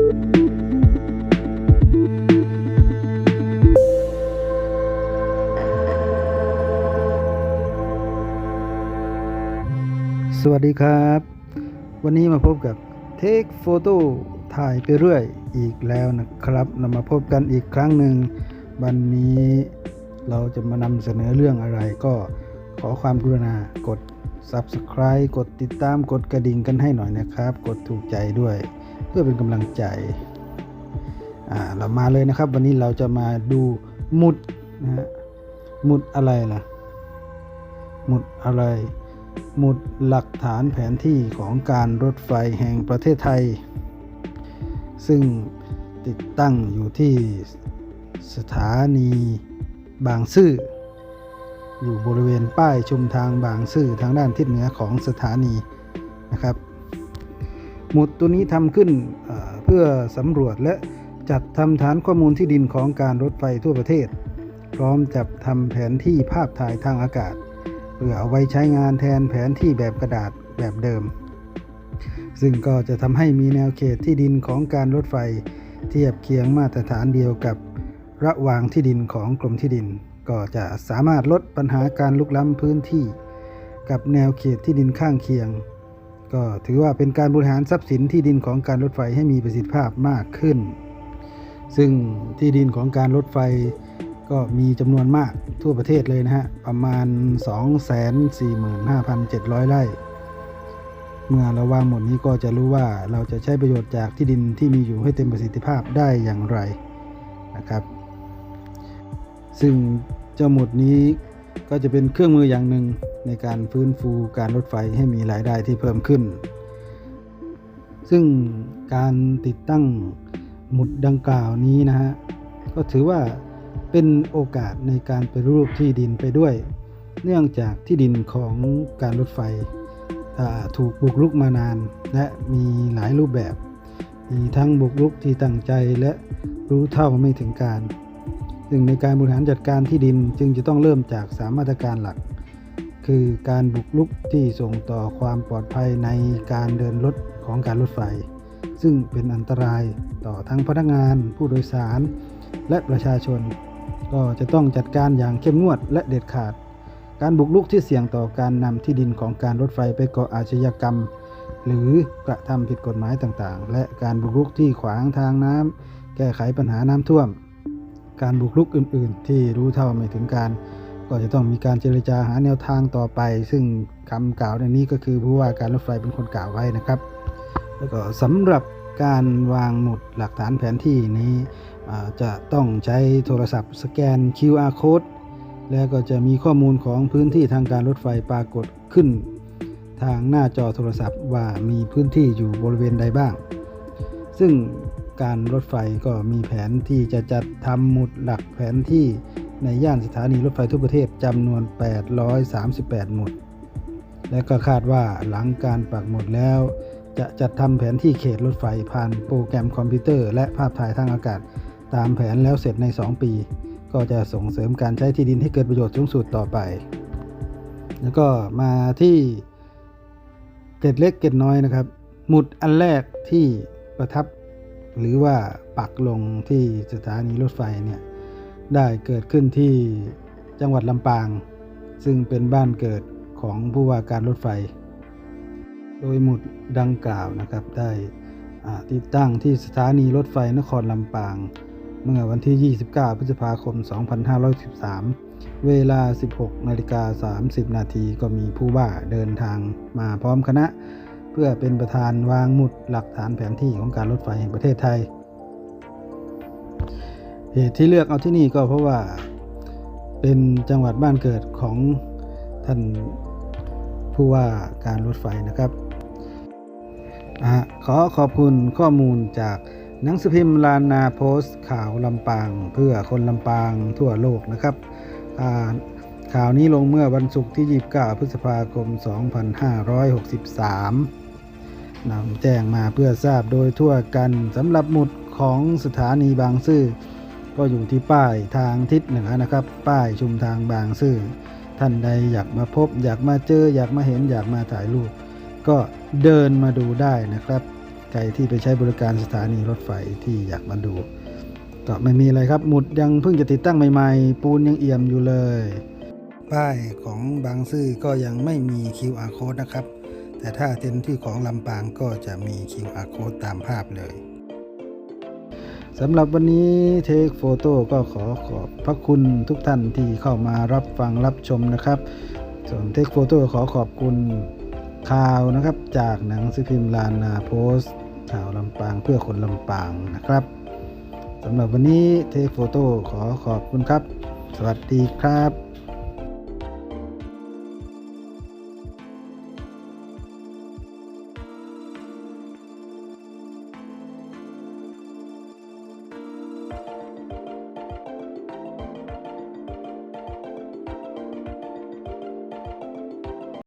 สวัสดีครับ วันนี้มาพบกับเทคโฟโต้ถ่ายไปเรื่อยอีกแล้วนะครับเรามาพบกันอีกครั้งหนึ่ง วันนี้เราจะมานำเสนอเรื่องอะไรก็ขอความกรุณากด Subscribe กดติดตามกดกระดิ่งกันให้หน่อยนะครับ กดถูกใจด้วย เพื่อเป็นกำลังใจเรามาเลยนะครับ วันนี้เราจะมาดูหมุดนะฮะหมุดอะไรล่ะหมุดอะไร หมุดหลักฐานแผนที่ของการรถไฟแห่งประเทศไทย ซึ่งติดตั้งอยู่ที่สถานีบางซื่ออยู่บริเวณป้ายชุมทางบางซื่อทางด้านทิศเหนือของสถานีนะครับ หมุดตัวนี้ทำขึ้นเพื่อสำรวจและจัดทำฐานข้อมูลที่ดินของการรถไฟทั่วประเทศ พร้อมจับทำแผนที่ภาพถ่ายทางอากาศเพื่อเอาไว้ใช้งานแทนแผนที่แบบกระดาษแบบเดิม ซึ่งก็จะทำให้มีแนวเขตที่ดินของการรถไฟเทียบเคียงมาตรฐานเดียวกับระหว่างที่ดินของกรมที่ดิน ก็จะสามารถลดปัญหาการลุกล้ำพื้นที่ กับแนวเขตที่ดินข้างเคียง ก็ถือว่าเป็นการบริหารทรัพย์สินที่ดินของการรถไฟให้มีประสิทธิภาพมากขึ้น ซึ่งที่ดินของการรถไฟก็มีจำนวนมากทั่วประเทศเลยนะฮะ ประมาณ 245,700 ไร่ เมื่อเราวางหมดนี้ก็จะรู้ว่าเราจะใช้ประโยชน์จากที่ดินที่มีอยู่ให้เต็มประสิทธิภาพได้อย่างไรนะครับ ซึ่งเจ้าหมุดนี้ก็จะเป็นเครื่องมืออย่างหนึ่ง ในการฟื้นฟูการรถไฟให้มีรายได้ที่เพิ่มขึ้น ซึ่งการติดตั้งหมุดดังกล่าวนี้นะฮะก็ถือว่าเป็นโอกาสในการไปรูปที่ดินไปด้วย เนื่องจากที่ดินของการรถไฟถูกบุกรุกมานาน และมีหลายรูปแบบ มีทั้งบุกรุกที่ตั้งใจและรู้เท่าไม่ถึงการ ซึ่งในการบริหารจัดการที่ดินจึงจะต้องเริ่มจากสามมาตรการหลัก คือการบุกรุกที่ส่งต่อความปลอดภัยในการเดินรถของการรถไฟ ซึ่งเป็นอันตรายต่อทั้งพนักงานผู้โดยสาร และประชาชน ก็จะต้องจัดการอย่างเข้มงวดและเด็ดขาด การบุกรุกที่เสี่ยงต่อการนำที่ดินของการรถไฟไปก่ออาชญากรรม หรือกระทำผิดกฎหมายต่างๆ และการบุกรุกที่ขวางทางน้ำแก้ไขปัญหาน้ำท่วม การบุกรุกอื่น ๆ ที่รู้เท่าไม่ถึงการ ก็จะต้องมีการเจรจาหาแนวทางต่อไป ซึ่งคำกล่าวในนี้ก็คือผู้ว่าการรถไฟเป็นคนกล่าวไว้นะครับ แล้วก็สำหรับการวางหมุดหลักฐานแผนที่นี้จะต้องใช้โทรศัพท์สแกน QR code แล้วก็จะมีข้อมูลของพื้นที่ทางการรถไฟปรากฏขึ้น ทางหน้าจอโทรศัพท์ว่ามีพื้นที่อยู่บริเวณใดบ้าง ซึ่งการรถไฟก็มีแผนที่จะจัดทำหมุดหลักแผนที่ ในย่านสถานีรถไฟทั่วประเทศจำนวน 838 หมุด และก็คาดว่าหลังการปักหมุดแล้ว จะจัดทำแผนที่เขตรถไฟผ่านโปรแกรมคอมพิวเตอร์ และภาพถ่ายทางอากาศ ตามแผนแล้วเสร็จใน 2 ปี ก็จะส่งเสริมการใช้ที่ดินให้เกิดประโยชน์สูงสุดต่อไป แล้วก็มาที่เกร็ดเล็กเกร็ดน้อยนะครับ หมุดอันแรกที่ประทับหรือว่าปักลงที่สถานีรถไฟเนี่ย ได้เกิดขึ้นที่จังหวัดลำปาง ซึ่งเป็นบ้านเกิดของผู้ว่าการรถไฟ โดยหมุดดังกล่าวนะครับได้ติดตั้งที่สถานีรถไฟนครลำปาง เมื่อวันที่ 29 พฤษภาคม 2513 เวลา 16 นาฬิกา 30 นาทีก็มีผู้ว่าเดินทางมาพร้อมคณะ เพื่อเป็นประธานวางหมุดหลักฐานแผนที่ของการรถไฟแห่งประเทศไทย เหตุที่เลือกเอาที่นี่ก็เพราะว่าเป็นจังหวัดบ้านเกิดของท่านผู้ว่าการรถไฟนะครับอขอขอบคุณข้อมูลจากหนังสือพิมพ์ลานนาโพสต์ข่าวลำปาง เพื่อคนลำปางทั่วโลกนะครับข่าวนี้ลงเมื่อวันศุกร์ที่ 29 พฤษภาคม 2563นำแจ้งมาเพื่อทราบโดยทั่วกันสำหรับหมุดของสถานีบางซื่อ ก็อยู่ที่ป้ายทางทิศเหนือนะครับ ป้ายชุมทางบางซื่อท่านใดอยากมาพบ อยากมาเจอ อยากมาเห็นอยากมาถ่ายรูป ก็เดินมาดูได้นะครับใครที่ไปใช้บริการสถานีรถไฟที่อยากมาดู ก็ไม่มีอะไรครับหมุดยังเพิ่งจะติดตั้งใหม่ๆ ปูนยังเอี่ยมอยู่เลย ป้ายของบางซื่อก็ยังไม่มี QR code นะครับ แต่ถ้าเต็มที่ของลำปางก็จะมี QR code ตามภาพเลย สำหรับวันนี้เทคโฟโต้ก็ขอขอบพระคุณทุกท่านที่เข้ามารับฟังรับชมนะครับ ส่วนเทคโฟโต้ขอขอบคุณข่าวนะครับ จากหนังสือพิมพ์ลานาโพสข่าวลำปางเพื่อคนลำปางนะครับสำหรับวันนี้เทคโฟโต้ขอขอบคุณครับ สวัสดีครับ